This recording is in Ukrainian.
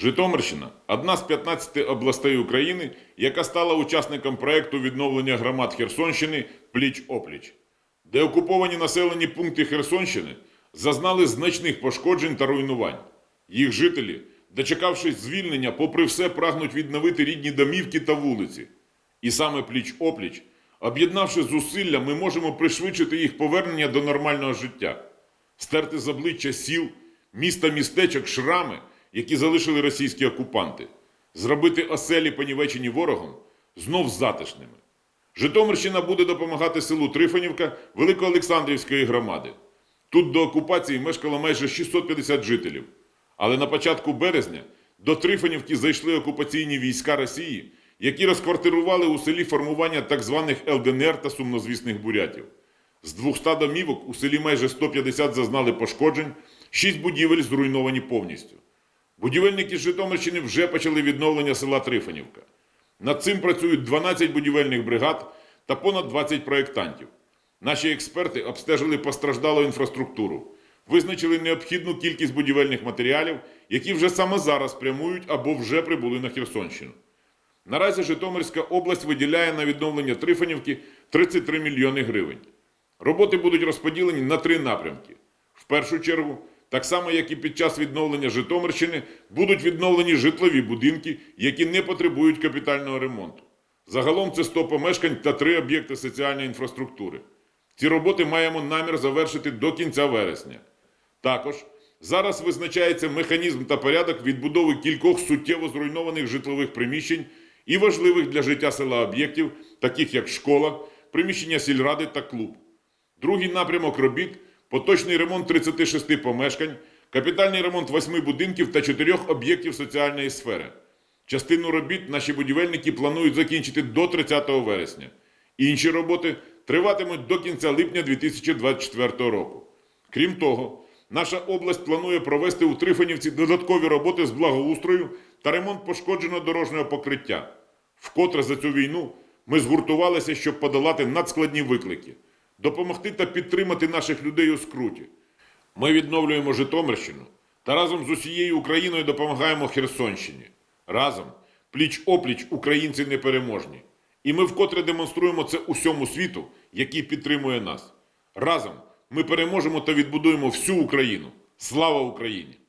Житомирщина одна з 15 областей України, яка стала учасником проекту відновлення громад Херсонщини пліч-опліч, де окуповані населені пункти Херсонщини зазнали значних пошкоджень та руйнувань. Їх жителі, дочекавшись звільнення, попри все прагнуть відновити рідні домівки та вулиці. І саме пліч-опліч, об'єднавши зусилля, ми можемо пришвидшити їх повернення до нормального життя стерти з обличчя сіл, міста містечок шрами, які залишили російські окупанти, зробити оселі, понівечені ворогом, знов затишними. Житомирщина буде допомагати селу Трифонівка Великоолександрівської громади. Тут до окупації мешкало майже 650 жителів. Але на початку березня до Трифонівки зайшли окупаційні війська Росії, які розквартирували у селі формування так званих ЛДНР та сумнозвісних бурятів. З 200 домівок у селі майже 150 зазнали пошкоджень, 6 будівель зруйновані повністю. Будівельники з Житомирщини вже почали відновлення села Трифонівка. Над цим працюють 12 будівельних бригад та понад 20 проєктантів. Наші експерти обстежили постраждалу інфраструктуру, визначили необхідну кількість будівельних матеріалів, які вже саме зараз прямують або вже прибули на Херсонщину. Наразі Житомирська область виділяє на відновлення Трифонівки 33 мільйони гривень. Роботи будуть розподілені на три напрямки. В першу чергу, так само як і під час відновлення Житомирщини, будуть відновлені житлові будинки, які не потребують капітального ремонту. Загалом це 100 помешкань та три об'єкти соціальної інфраструктури. Ці роботи маємо намір завершити до кінця вересня. Також зараз визначається механізм та порядок відбудови кількох суттєво зруйнованих житлових приміщень і важливих для життя села об'єктів, таких як школа, приміщення сільради та клуб. Другий напрямок робіт поточний ремонт 36 помешкань, капітальний ремонт 8 будинків та 4 об'єктів соціальної сфери. Частину робіт наші будівельники планують закінчити до 30 вересня. Інші роботи триватимуть до кінця липня 2024 року. Крім того, наша область планує провести у Трифонівці додаткові роботи з благоустрою та ремонт пошкодженого дорожнього покриття. Вкотре за цю війну ми згуртувалися, щоб подолати надскладні виклики, допомогти та підтримати наших людей у скруті. Ми відновлюємо Житомирщину та разом з усією Україною допомагаємо Херсонщині. Разом, пліч-опліч, українці непереможні. І ми вкотре демонструємо це усьому світу, який підтримує нас. Разом ми переможемо та відбудуємо всю Україну. Слава Україні!